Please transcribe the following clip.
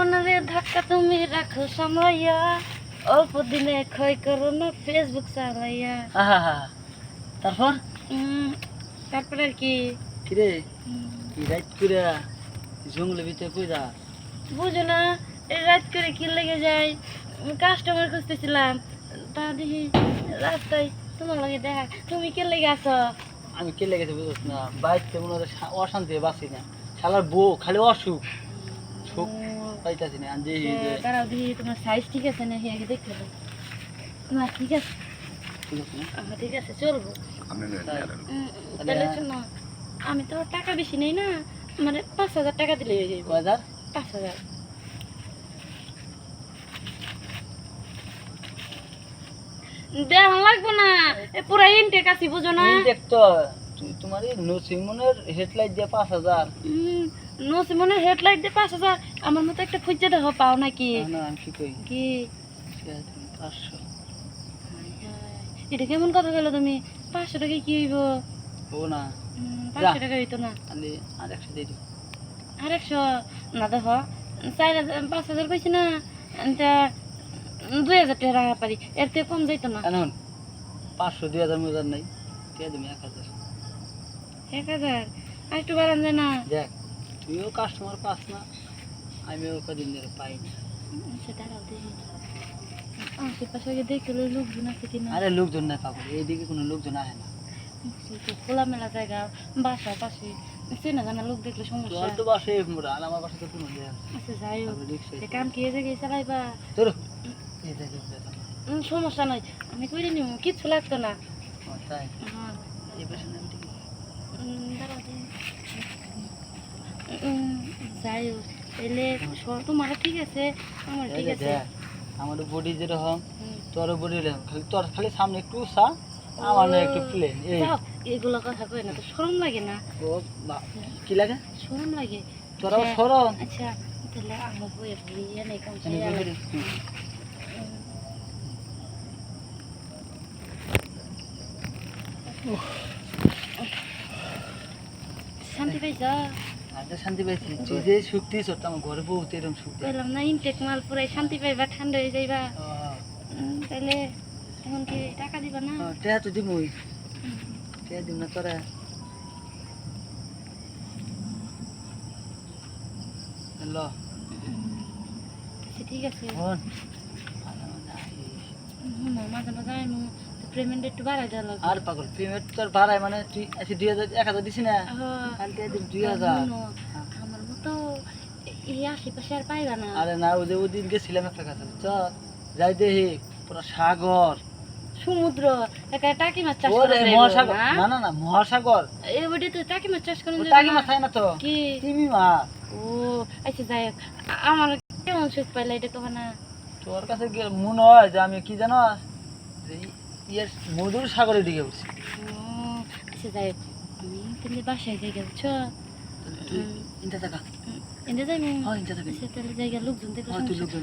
মনের ধাক্কা তুমি রাখো সামলাইয়া অল্প দিনে ক্ষয় করো না ফেসবুক চালাইয়া। তারপর? তারপরে আর কি? কিরে কি রাইট করে জঙ্গলের ভিতরে কইরা? বুঝো না রাত করে কি লেগে যায়? কাস্টমার খুঁজতেছিলাম। তা দেখি রাস্তায় তোমার লাগে দেখা। তুমি কে লেগে আছো? আমি কে লেগেছে বুঝছ না। মনে হয় অশান্তি বাঁচি না। শালার বউ খালি অসুখ। সুখ। পাইতাছি না এই যে। তারাও তোমার সাইজ ঠিক আছে না হেঁকে দেখতে হবে। না ঠিক আছে? ঠিক আছে না? ঠিক আছে চলবো। তাহলে শোনো আমি তো টাকা বেশি নেই না মানে পাঁচ হাজার টাকা দিলে হয়ে যাবে হাজার? পাঁচ হাজার। দেখ লাগবো না এ পুরা ইনটেক আছি বুঝো না। দেখ তো তোমার এই নসিমনের হেডলাইট দিয়ে পাঁচ হাজার। নসি মনে হেডলাইট দিয়ে পাঁচ হাজার আমার মতো একটা খুঁজে দেখো পাও নাকি? কি? পাঁচশো এটা কেমন কথা গেল তুমি? পাঁচশো টাকা কি হইব? ও না। পাঁচশো টাকা হইতো না। আর একশো দিই আর একশো? না দেখো চার হাজার পাঁচ হাজার কইছি না দুই হাজার টাকা রাখা পারি। এর থেকে কম যাইতো না। পাঁচশো দুই হাজার মজার নাই। তুমি এক হাজার। এক হাজার? আর একটু বাড়ান যায় না। দেখ। তুইও কাস্টমার পাস না আমিও কদিন ধরে পাই না। আচ্ছা আরে লোকজন নাই পাবো এইদিকে কোনো লোকজন আসে না। খোলামেলা জায়গা বাসা পাশে চেনা জানা লোক দেখলে সমস্যা। তো বাসে মোরা আর আমার বাসা তো কোনো আচ্ছা যাই হোক কাম কি এ জায়গায় চালাইবা? তোর বেতন। উম, সমস্যা নয় আমি করে নিব কিচ্ছু লাগতো না। তাই? হ্যাঁ এই পাশে নাম ঠিক উম, দাঁড়াও দেখি। উম, যাই হোক তাহলে সর তোমারও ঠিক আছে আমার ঠিক আছে। আমার বডি যেরকম তোর বডি খালি তোর খালি সামনে একটু সা আমার না একটু প্লেন এই। এগুলো কথা কই না তো শরম লাগে না। ও কি লাগে? শরম লাগে। তোরাও আচ্ছা, সরম আচ্ছা তাহলে আমার বিয়ে নেই কাম। শান্তি পাইছ? আর শান্তি পাইছি। তুই যে সুখ দিয়েছ তো আমার ঘরে বহুত এরকম সুখ দেয় না ইনটেক মাল পুরাই শান্তি পাইবা ঠান্ডা হয়ে যাইবা। তাহলে এখন কি টাকা দিবা না? টেহা তো দিবই টেহা দিব না তোরা। ল। আচ্ছা ঠিক আছে। মাঝে মাঝে পেমেন্ট একটু বাড়াই দেওয়া লাগবে। আর পাগল পেমেন্ট তোর ভাড়ায় মানে তুই দুই হাজার এক হাজার দিছি না হ্যাঁ, কাল টেহা দুই হাজার। আমার মতো এই আশেপাশে আর পাইবা না। আরে না ওই যে ওই দিন গেছিলাম একটা কাছে যাই পুরো সাগর। সমুদ্র একটা টাকি মাছ চাষ করা মহাসাগর না? না না না মহাসাগর। এই ওইটা তো টাকি মাছ চাষ করা ও যাবে টাকি মাছ থাকে না তো কি? তিমি মাছ। ও আচ্ছা যাই হোক। আমার কেমন সুখ পাইলে এটা কবে না। তোর কাছে গেলে মনে হয় যে আমি কি জানো? ইয়ের মধুর সাগরে দিকে উঠছে। আচ্ছা যাই আমি তাহলে বাসায় যাই গে বুঝছ? তুই হুম। ইনটা থাকা ইন্দা যাই থাকা। তাহলে জায়গা লোকজন দেখে হ্যাঁ লোকজন